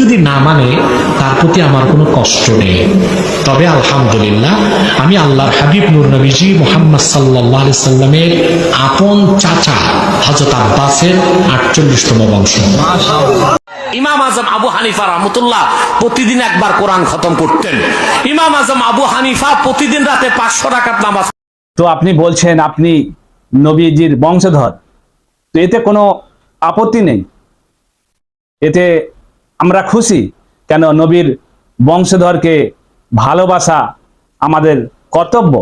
যদি না মানে তার প্রতি আমার কোনো কষ্ট নেই। তবে আলহামদুলিল্লাহ আমি আল্লাহর হাবিব নূর নবীজি মোহাম্মদ সাল্লাহ আলি সাল্লামের আপন চাচা হজরত আব্বাসের আটচল্লিশতম বংশ। ইমাম আজম আবু হানিফা রহমতুল্লাহ প্রতিদিন একবার কোরআন খতম করতেন। ইমাম আজম আবু হানিফা প্রতিদিন রাতে পাঁচশো টাকার নামাজ তো আপনি বলছেন আপনি নবীজির বংশধর। তো এতে কোনো আপত্তি নেই? এতে আমরা খুশি কেন নবীর বংশধরকে ভালোবাসা আমাদের কর্তব্য?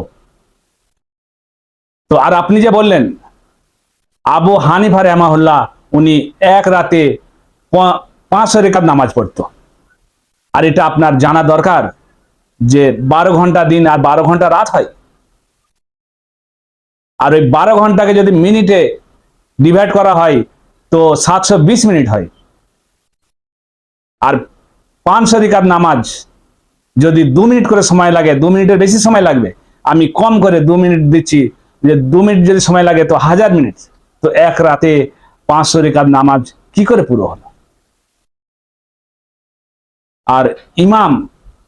তো আর আপনি যে বললেন, আবু হানিফা রহমাহুল্লাহ উনি এক রাতে পাঁচশো রেখাত নামাজ পড়তো। আর এটা আপনার জানা দরকার যে বারো ঘণ্টা দিন আর বারো ঘণ্টা রাত হয়। আর ওই বারো ঘন্টাকে যদি মিনিটে ডিভাইড করা হয়, তো সাতশো বিশ মিনিট হয়। আর পাঁচশো রিকাত নামাজ যদি দু মিনিট করে সময় লাগে, দু মিনিটের বেশি সময় লাগবে, আমি কম করে দু মিনিট দিচ্ছি, যে দু মিনিট যদি সময় লাগে তো হাজার মিনিট। তো এক রাতে পাঁচশো রিকাত নামাজ কি করে পুরো হলো? আর ইমাম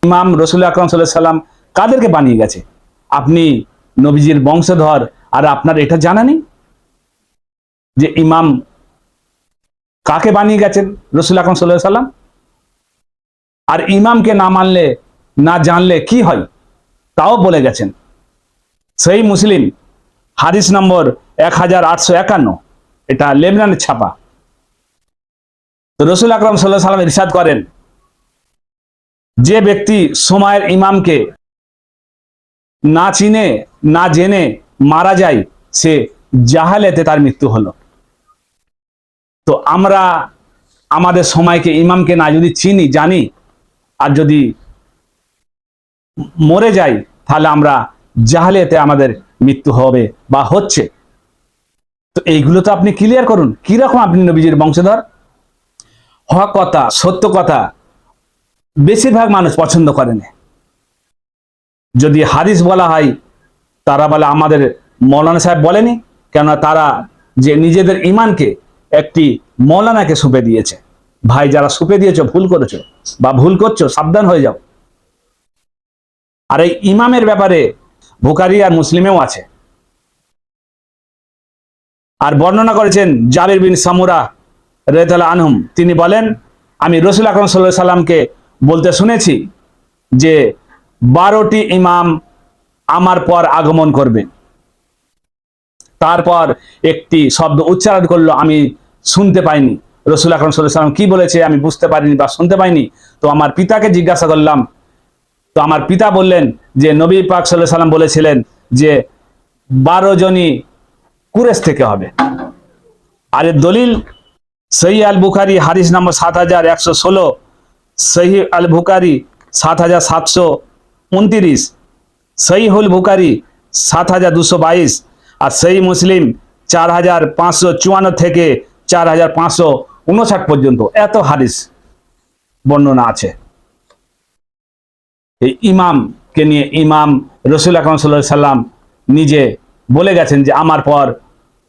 ইমাম রসুল আকরম সাল্লাহ সাল্লাম কাদেরকে বানিয়ে গেছে? আপনি নবীজির বংশধর, আর আপনার এটা জানা নেই? যে ইমাম কাকে বানিয়ে গেছেন রসুল আকরম সাল্লাহ সাল্লাম? আর ইমামকে না মানলে, না জানলে কি হয়? তাও বলে গেছেন। সেই মুসলিম, হাদিস নম্বর এক হাজার আটশো একান্ন, এটা লেবনানের ছাপা। তো রসুল আকরম সাল্লাহ সাল্লাম ইরশাদ করেন, যে ব্যক্তি সময়ের ইমামকে না চিনে, না জেনে মারা যায়, সে জাহালেতে তার মৃত্যু হলো। তো আমরা আমাদের সময়কে ইমামকে না যদি চিনি, জানি আর যদি মরে যাই, তাহলে আমরা জাহালেতে আমাদের মৃত্যু হবে বা হচ্ছে। তো এইগুলো তো আপনি ক্লিয়ার করুন। কীরকম আপনি নবীজির বংশধর? হক কথা, সত্য কথা বেশিরভাগ মানুষ পছন্দ করে না যদি হাদিস বলা হয়, তারা বলে আমাদের মৌলানা সাহেব বলেনি, কেননা তারা যে নিজেদের ইমানকে একটি মৌলানাকে সুপে দিয়েছে। ভাই, যারা সুপে দিয়েছ, ভুল করেছ বা ভুল করছ, সাবধান হয়ে যাও। আর এই ইমামের ব্যাপারে বুকারি আর মুসলিমেও আছে। আর বর্ণনা করেছেন জাবির বিন সামুরা রেতাল আনহুম। তিনি বলেন, আমি রসুল আকরম সাল্লাহ সাল্লামকে বলতে শুনেছি যে বারোটি ইমাম আমার পর আগমন করবে। তারপর একটি শব্দ উচ্চারণ করল, আমি শুনতে পাইনি। রসুল আকরম সাল্লাম কি বলেছে আমি বুঝতে পারিনি বা শুনতে পাইনি? তো আমার পিতাকে জিজ্ঞাসা করলাম। তো আমার পিতা বললেন যে, নবী পাক সাল্লাহ সাল্লাম বলেছিলেন যে, বারো জনই কুরেশ থেকে হবে। আর দলিল সহি আল বুখারি, হাদিস নম্বর সাত হাজার একশো ষোলো, সহি আল বুখারি সাত হাজার সাতশো উনতিরিশ, সহিহুল বুখারি সাত হাজার দুশো বাইশ, আর সহি মুসলিম চার হাজার পাঁচশো চুয়ান্ন থেকে চার হাজার পাঁচশো উনষাট পর্যন্ত এত হাদিস বর্ণনা আছে। এই ইমামকে নিয়ে ইমাম রসুল আকরম সাল্লাহ সাল্লাম নিজে বলে গেছেন যে আমার পর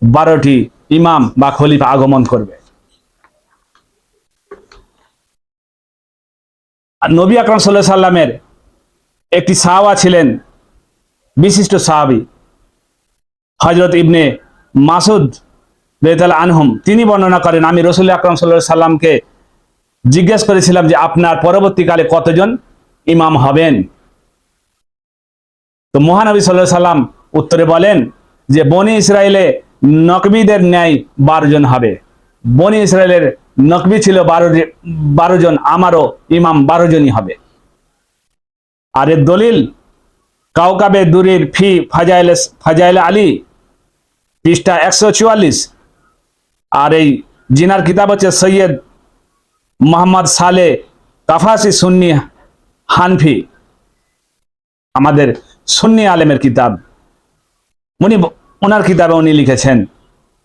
বারোটি ইমাম বা খলিফা আগমন করবে। নবী আকরম সাল্লাহ সাল্লামের একটি সাহাবা ছিলেন বিশিষ্ট সাহাবি হজরত ইবনে মাসুদ বেতাল আনহুম, তিনি বর্ণনা করেন, আমি রসুল আকরম সাল্লাহ সাল্লামকে জিজ্ঞেস করেছিলাম যে আপনার পরবর্তীকালে কতজন ইমাম হবেন? তো মহানবী সাল্লাহ সাল্লাম উত্তরে বলেন যে বনি ইসরায়েলে নকবিদের ন্যায় বারো জন হবে। বনি ইসরায়েলের নকবি ছিল বারো বারো জন, আমারও ইমাম বারো জনই হবে। আর এর দলিল, কাউকাবে দুরির ফি ফাজাইল ফাজাইল আলী, পৃষ্ঠা একশো চুয়াল্লিশ আর এই জিনার কিতাব হচ্ছে সৈয়দ মোহাম্মদ সালে কাফাসি সুন্নি হানফি, আমাদের সুন্নি আলেমের কিতাব। উনি ওনার কিতাবে উনি লিখেছেন।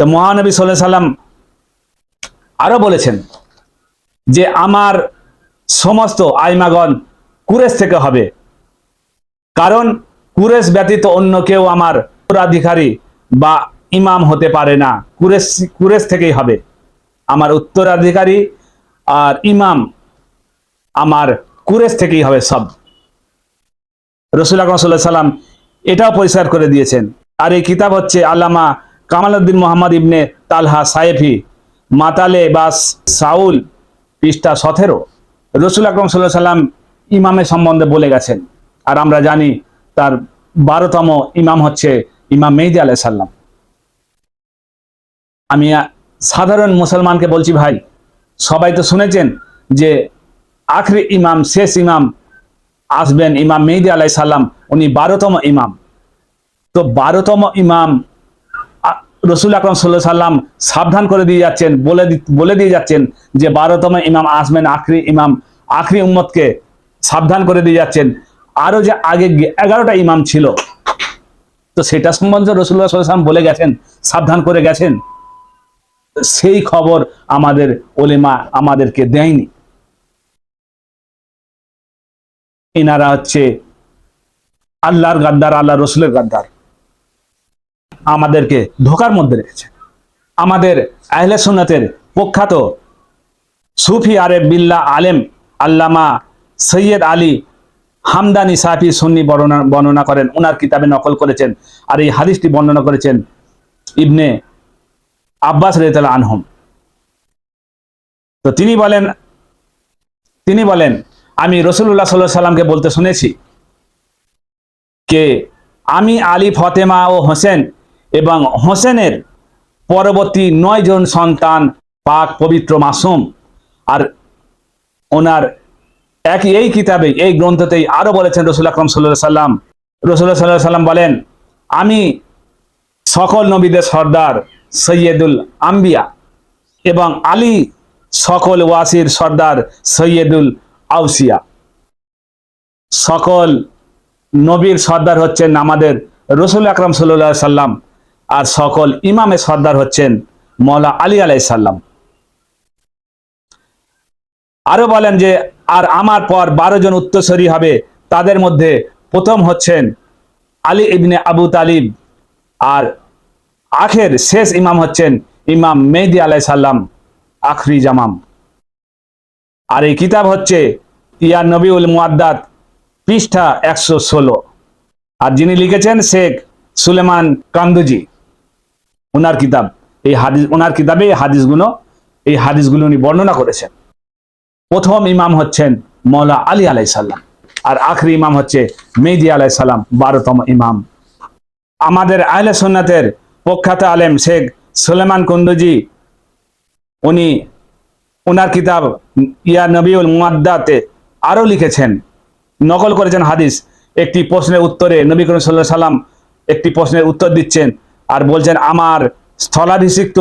তো মহানবী সাল্লাহ সাল্লাম আরও বলেছেন যে আমার সমস্ত আইমাগণ কুরেশ থেকে হবে। কারণ কুরেশ ব্যতীত অন্য কেউ আমার উত্তরাধিকারী বা ইমাম হতে পারে না। কুরেশ কুরেশ থেকেই হবে। আমার উত্তরাধিকারী আর ইমাম আমার কুরেশ থেকেই হবে সব। রসুল আকরম সাল্লাম এটাও পরিষ্কার করে দিয়েছেন। আর এই কিতাব হচ্ছে আল্লামা কামালউদ্দিন মোহাম্মদ ইবনে তালহা সায়েফি, মাতালে বাস সাউল পৃষ্ঠা সতেরো। রসুল আকরম সাল্লাহ সাল্লাম ইমামের সম্বন্ধে বলে গেছেন। আর আমরা জানি তার বারোতম ইমাম হচ্ছে ইমাম মেহদি আলাহ সাল্লাম আমি সাধারণ মুসলমানকে বলছি ভাই, সবাই তো শুনেছেন যে আখরি ইমাম, শেষ ইমাম আসবেন ইমাম মেহদি আলাই সাল্লাম উনি বারোতম ইমাম। তো বারোতম ইমাম রসুল আকরম সাল্লাহ সাল্লাম সাবধান করে দিয়ে যাচ্ছেন, বলে বলে দিয়ে যাচ্ছেন যে বারোতম ইমাম আসবেন আখরি ইমাম, আখরি উম্মতকে সাবধান করে দিয়ে যাচ্ছেন। আরও যে আগে এগারোটা ইমাম ছিল, তো সেটা সম্বন্ধে রসুল্লাহ সাল্লাম বলে গেছেন, সাবধান করে গেছেন। সেই খবর আমাদের ওলেমা আমাদেরকে দেয়নি। এনারা হচ্ছে আল্লাহর গাদ্দার আল্লাহ রসুলের গাদ্দার। আমাদেরকে ধোকার মধ্যে রেখেছে। আমাদের আহলে সুন্নাতের প্রখ্যাত সুফি আরে বিল্লা আলেম আল্লামা সৈয়দ আলী হামদানি সাফি সুন্নি বর্ণনা বর্ণনা করেন। ওনার কিতাবে নকল করেছেন আর এই হাদিসটি বর্ণনা করেছেন ইবনে আব্বাস রেতাল আনহম তো তিনি বলেন তিনি বলেন, আমি রসুল্লাহ সাল্লাহ সাল্লামকে বলতে শুনেছি কে আমি আলী, ফতেমা ও হোসেন এবং হোসেনের পরবর্তী নয় জন সন্তান পাক পবিত্র মাসুম আর ওনার এক এই কিতাবে, এই গ্রন্থতেই আরও বলেছেন রসুল আকরম সাল্লাহ সাল্লাম। রসুল্লাহ সাল্লাহ সাল্লাম বলেন, আমি সকল নবীদের সর্দার সৈয়দুল আম্বিয়া এবং আলী সকল ওয়াসির সর্দার সৈয়দুল আউসিয়া। সকল নবীর সর্দার হচ্ছেন আমাদের রসুল আকরম সাল্লাহ সাল্লাম আর সকল ইমামের সর্দার হচ্ছেন মৌলা আলী আলাই সাল্লাম আরও বলেন যে, আর আমার পর বারো জন উত্তরসরী হবে, তাদের মধ্যে প্রথম হচ্ছেন আলী ইবনে আবু তালিব আর আখের শেষ ইমাম হচ্ছেন ইমাম মেহদি আলাই সাল্লাম আখরি জামাম। আর এই কিতাব হচ্ছে ইয়া নবীউল মুয়াদ্দাত পৃষ্ঠা একশো ষোলো। আর যিনি লিখেছেন শেখ সুলেমান কান্দুজি, ওনার কিতাব। এই হাদিস ওনার কিতাবে এই হাদিসগুলো এই হাদিসগুলো উনি বর্ণনা করেছেন। প্রথম ইমাম হচ্ছেন মৌলা আলী আলাই সাল্লাম আর আখরি ইমাম হচ্ছে মেহদি আলাই সাল্লাম বারোতম ইমাম। আমাদের আহলে সুন্নাতের প্রখ্যাত আলেম শেখ সুলেমান কুন্দুজি, উনি ওনার কিতাব ইয়া নবিউল মুয়াদ্দাতে আরও লিখেছেন, নকল করেছেন হাদিস। একটি প্রশ্নের উত্তরে নবী করিম সাল্লাহ সাল্লাম একটি প্রশ্নের উত্তর দিচ্ছেন আর বলছেন, আমার স্থলাভিষিক্ত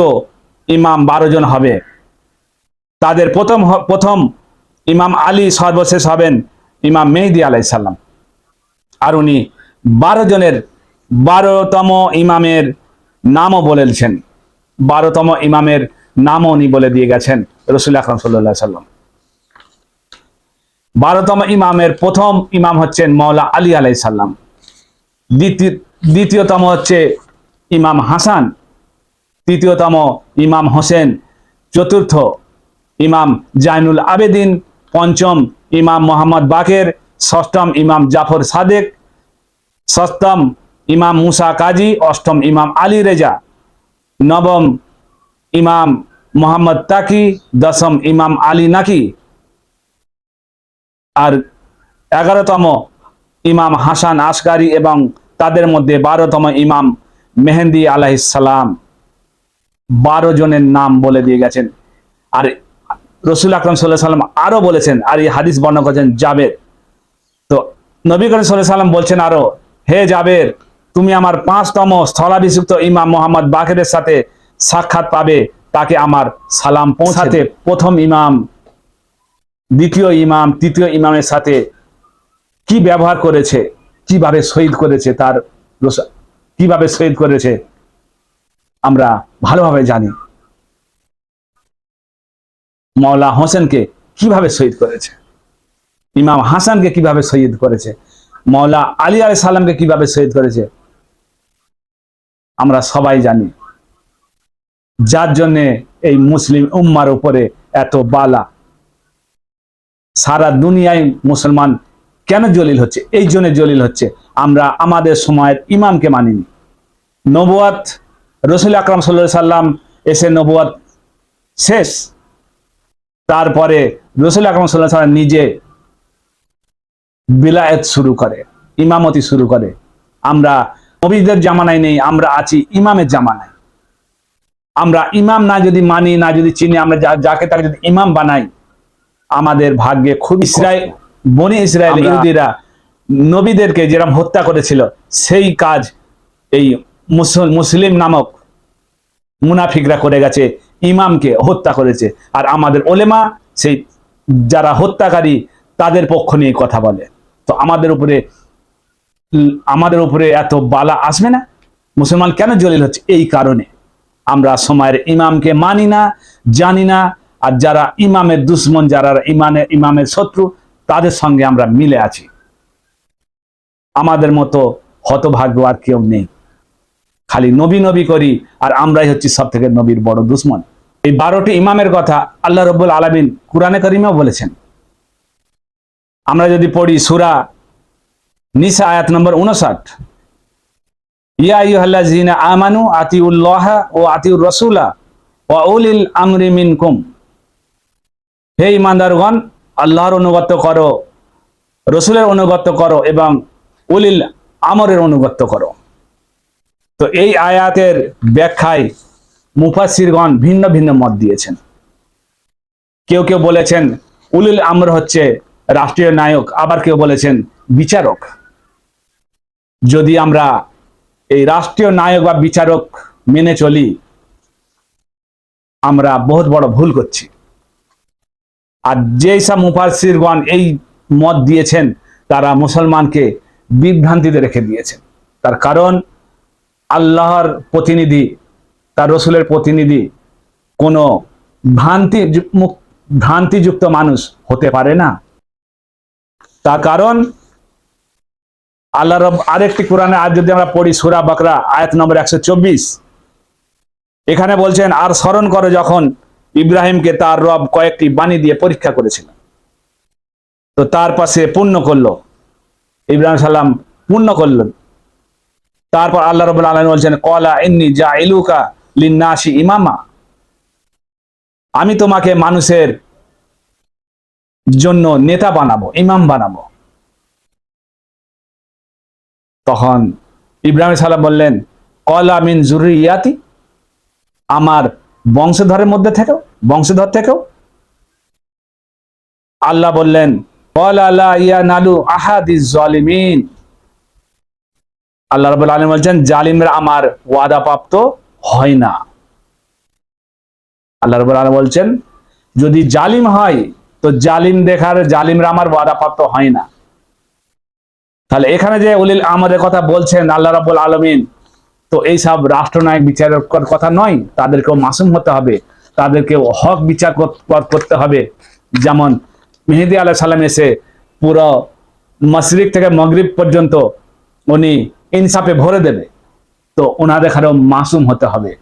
ইমাম বারো জন হবে। তাদের প্রথম প্রথম ইমাম আলী সর্বশেষ হবেন ইমাম মেহদি আলাই সাল্লাম আর উনি বারো জনের বারোতম ইমামের নামও বলেছেন। বারোতম ইমামের নামও উনি বলে দিয়ে গেছেন রসুল আকরম সাল্লাহ সাল্লাম। বারোতম ইমামের প্রথম ইমাম হচ্ছেন মৌলা আলী আলাই সাল্লাম দ্বিতীয়, দ্বিতীয়তম হচ্ছে ইমাম হাসান। তৃতীয়তম ইমাম হোসেন। চতুর্থ ইমাম জাইনুল আবেদিন। পঞ্চম ইমাম মোহাম্মদ বাকের। ষষ্ঠম ইমাম জাফর সাদেক। সপ্তম ইমাম মুসা কাজী, অষ্টম ইমাম আলী রেজা, নবম ইমাম মোহাম্মদ তাকি, দশম ইমাম আলী নাকি, আর এগারোতম ইমাম হাসান আসকারি এবং তাদের মধ্যে বারোতম ইমাম মেহেন্দি আলাইসালাম বারো জনের নাম বলে দিয়ে গেছেন। আর রসুল আকরম সাল্লাহ সাল্লাম আরও বলেছেন, আর এই হাদিস বর্ণনা করেছেন জাবের। তো নবী করিম সাল্লাহ সাল্লাম বলছেন আরও, হে জাবের তুমি আমার পাঁচতম স্থলাভিষিক্ত ইমাম মোহাম্মদ বাকেরের সাথে সাক্ষাৎ পাবে তাকে আমার সালাম পৌঁছাতে প্রথম ইমাম দ্বিতীয় ইমাম তৃতীয় ইমামের সাথে কি ব্যবহার করেছে কীভাবে শহীদ করেছে তার কীভাবে শহীদ করেছে আমরা ভালোভাবে জানি। মৌলা হোসেনকে কীভাবে শহীদ করেছে ইমাম হাসানকে কীভাবে শহীদ করেছে মৌলা আলী আলাই সাল্লামকে কীভাবে শহীদ করেছে আমরা সবাই জানি। যার জন্যে এই মুসলিম উম্মার উপরে এত বালা। সারা দুনিয়ায় মুসলমান কেন জলিল হচ্ছে? এই জন্য জলিল হচ্ছে। আমরা আমাদের সময়ের ইমামকে মানিনি। নবুয়াত রসুল আকরাম সাল্লাহ সাল্লাম এসে নবুয়াত শেষ। তারপরে রসুল আকরাম সাল্লাহ সাল্লাম নিজে বিলায়েত শুরু করে, ইমামতি শুরু করে। আমরা নবীদের জামানায় নেই আমরা আছি ইমামের জামানায়। আমরা ইমাম না যদি মানি না যদি চিনি আমরা যাকে তাকে যদি ইমাম বানাই আমাদের ভাগ্যে খুব ইসরায়েল বনি ইসরায়েল ইহুদিরা নবীদেরকে যেরকম হত্যা করেছিল সেই কাজ এই মুসলিম নামক মুনাফিকরা করে গেছে ইমামকে হত্যা করেছে। আর আমাদের ওলেমা সেই যারা হত্যাকারী তাদের পক্ষ নিয়ে কথা বলে। তো আমাদের উপরে আমাদের উপরে এত বালা আসবে না? মুসলমান কেন জলিল হচ্ছে? এই কারণে। আমরা সময়ের ইমামকে মানি না, জানি না, আর যারা ইমামের দুশ্মন, যারা ইমানের ইমামের শত্রু, তাদের সঙ্গে আমরা মিলে আছি। আমাদের মতো হতভাগ্য আর কেউ নেই। খালি নবী নবী করি, আর আমরাই হচ্ছি সব থেকে নবীর বড় দুশ্মন। এই বারোটি ইমামের কথা আল্লাহ রব্বুল আলমিন কোরআনে করিমেও বলেছেন। আমরা যদি পড়ি সুরা নিসা আয়াত নম্বর উনষাট ইয়া আমানু ও ওয়া উলিল আমরি মিনকুম। হে আল্লাহর অনুগত করো, রসুলের অনুগত করো এবং উলিল আমরের অনুগত করো। তো এই আয়াতের ব্যাখ্যায় মুফাসিরগণ ভিন্ন ভিন্ন মত দিয়েছেন। কেউ কেউ বলেছেন, উলিল আমর হচ্ছে রাষ্ট্রীয় নায়ক, আবার কেউ বলেছেন বিচারক। যদি আমরা এই রাষ্ট্রীয় নায়ক বা বিচারক মেনে চলি, আমরা বহুত বড় ভুল করছি। আর যেই সব মুফাসিরগণ এই মত দিয়েছেন, তারা মুসলমানকে বিভ্রান্তিতে রেখে দিয়েছেন। তার কারণ, আল্লাহর প্রতিনিধি, তার রসুলের প্রতিনিধি কোনো ভ্রান্তি ভ্রান্তিযুক্ত মানুষ হতে পারে না। তার কারণ আল্লাহ রব আরেকটি কোরআনে আজ যদি আমরা পড়ি সুরা বাকরা, আয়াত নম্বর একশো চব্বিশ। এখানে বলছেন, আর স্মরণ করো যখন ইব্রাহিমকে তার রব কয়েকটি বাণী দিয়ে পরীক্ষা করেছিলেন তো তার পাশে পূর্ণ করল। ইব্রাহিম সাল্লাম পূর্ণ করলেন। তারপর আল্লাহ রব আলম বলছেন কলা ইন্নি যা ইলুকা লিন্নাসি ইমামা। আমি তোমাকে মানুষের জন্য নেতা বানাবো, ইমাম বানাবো। তখন ইব্রাহিম সাল্লাম বললেন, কলা মিন জুরিয়াতি আমার বংশধরের মধ্যে থেকেও, বংশধর থেকেও? আল্লাহ বললেন, কলা লা ইয়া নালু আহাদি জলিমিন। আল্লাহ রাবুল আলম বলছেন, জালিমরা আমার ওয়াদা প্রাপ্ত হয় না। আল্লাহ রাবুল আলম বলছেন, যদি জালিম হয়, তো জালিম দেখার জালিমরা আমার ওয়াদা প্রাপ্ত হয় না। তাহলে এখানে যে উলিল আমাদের কথা বলছেন, আল্লাহ রাবুল আলমিন, তো এই সব রাষ্ট্রনায়ক বিচারক কথা নয়, তাদেরকেও মাসুম হতে হবে, তাদেরকেও হক বিচার কর- কর- করতে হবে। যেমন মেহেদি আলাহ সালাম এসে পুরো মশরিক থেকে মগরিব পর্যন্ত উনি ইনসাফে ভরে দেবে, তো ওনাদের এখানেও মাসুম হতে হবে।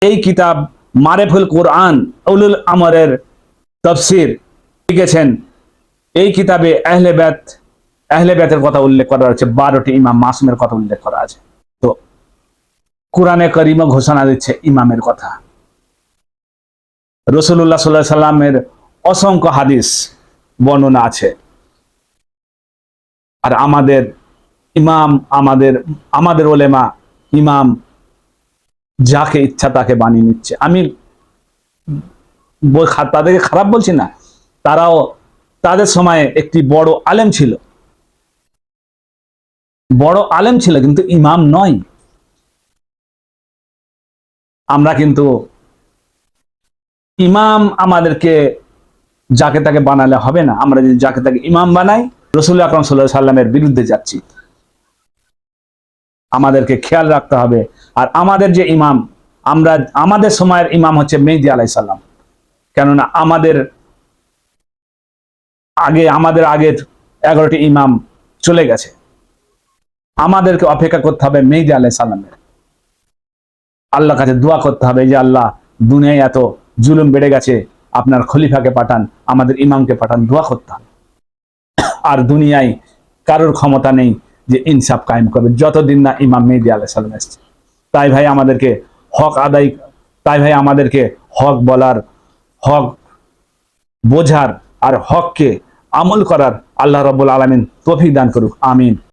এই কিতাব মারেফুল কোরআন, উলুল আমরের তফসির লিখেছেন। এই কিতাবে আহলে ব্যাত আহলে বেতের কথা উল্লেখ করা হচ্ছে বারোটি ইমাম মাসুমের কথা উল্লেখ করা আছে। তো কোরআনে করিম ঘোষণা দিচ্ছে ইমামের কথা। রসুল্লাহ সাল্লাহ সাল্লামের অসংখ্য হাদিস বর্ণনা আছে। আর আমাদের ইমাম, আমাদের আমাদের ওলেমা ইমাম যাকে ইচ্ছা তাকে বানিয়ে নিচ্ছে। আমি তাদেরকে খারাপ বলছি না। তারাও, তাদের সময়ে একটি বড় আলেম ছিল। বড় আলেম ছিল কিন্তু ইমাম নয়। আমরা কিন্তু ইমাম আমাদেরকে যাকে তাকে বানালে হবে না। আমরা যদি যাকে তাকে ইমাম বানাই, রসুল আকরম সাল্লাহ সাল্লামের বিরুদ্ধে যাচ্ছি। আমাদেরকে খেয়াল রাখতে হবে। আর আমাদের যে ইমাম, আমরা, আমাদের সময়ের ইমাম হচ্ছে মেহদি আলাই সাল্লাম কেননা আমাদের আগে, আমাদের আগের এগারোটি ইমাম চলে গেছে। আমাদেরকে অপেক্ষা করতে হবে মেহদি আলাই সাল্লামের আল্লাহ কাছে দোয়া করতে হবে যে আল্লাহ, দুনিয়ায় এত জুলুম বেড়ে গেছে, আপনার খলিফাকে পাঠান, আমাদের ইমামকে পাঠান, দোয়া করতে হবে। আর দুনিয়ায় কারোর ক্ষমতা নেই যে ইনসাফ কায়েম করবে, যতদিন না ইমাম মেহদি আলাহ সালাম এসছে। তাই ভাই আমাদেরকে হক আদায়, তাই ভাই আমাদেরকে হক বলার, হক বোঝার আর হককে আমল করার আল্লাহ রব্বুল আলমিন তফিক দান করুক, আমিন।